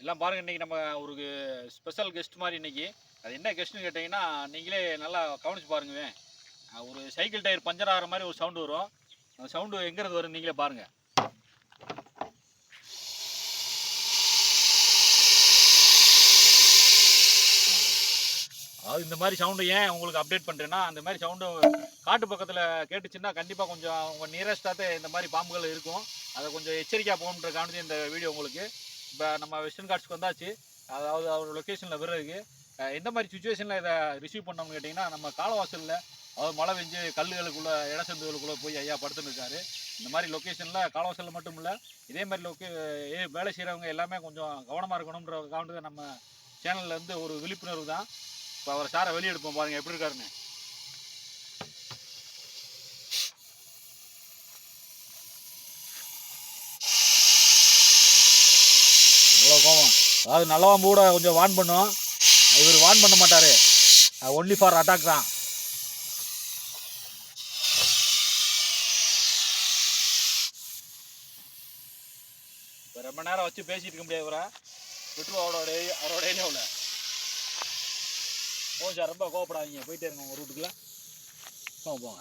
எல்லாம் பாருங்கள் இன்றைக்கி நம்ம ஒரு ஸ்பெஷல் கெஸ்ட் மாதிரி இன்னைக்கு. அது என்ன கெஸ்ட்னு கேட்டிங்கன்னா நீங்களே நல்லா கவனிச்சு பாருங்க ஒரு சைக்கிள் டயர் பஞ்சர் ஆகிற மாதிரி ஒரு சவுண்டு வரும். அந்த சவுண்டு எங்கிறது வரும் நீங்களே பாருங்கள் அதாவது இந்த மாதிரி சவுண்டு ஏன் உங்களுக்கு அப்டேட் பண்ணுறேன்னா அந்த மாதிரி சவுண்டு காட்டு பக்கத்தில் கேட்டுச்சுன்னா கண்டிப்பாக கொஞ்சம் உங்கள் நியரஸ்டாகவே இந்த மாதிரி பாம்புகள் இருக்கும். அதை கொஞ்சம் எச்சரிக்கையாக போகணுன்ற காரணத்து இந்த வீடியோ உங்களுக்கு. இப்போ நம்ம வெஸ்டர்ன் கார்ட்ஸ்க்கு வந்தாச்சு. அதாவது அவர் லொக்கேஷனில் விடுறதுக்கு. எந்த மாதிரி சுச்சுவேஷனில் இதை ரிசீவ் பண்ணோம்னு கேட்டிங்கன்னா நம்ம காலவாசலில் அவர் மழை பெஞ்சு கல்லுகளுக்குள்ளே இடசந்துகளுக்குள்ளே போய் ஐயா படுத்துன்னு இருக்காரு. இந்த மாதிரி லொக்கேஷனில் காலவாசலில் மட்டும் இல்லை இதே மாதிரி லொக்கே வேலை செய்கிறவங்க எல்லாமே கொஞ்சம் கவனமாக இருக்கணுன்ற காரணத்துக்கு நம்ம சேனல்ல இருந்து ஒரு விழிப்புணர்வு தான். இப்போ அவர் சாரை வெளியெடுப்போம் பாருங்கள் எப்படி இருக்காருன்னு. அதாவது நல்லவாம்பு கூட கொஞ்சம் வான் பண்ணும். இவர் வான் பண்ண மாட்டார். ஒன்லி ஃபார் அட்டாக் தான். இப்போ ரொம்ப நேரம் வச்சு பேசிட்டு இருக்க முடியாது இவரை. விட்டுருவோம் அவரோட ஏரியா அவரோட ஏரியாவில். போங்க சார் ரொம்ப கோவப்படாதீங்க. போயிட்டே இருங்க உங்கள் ரூட்டுக்குள்ள போங்க போங்க.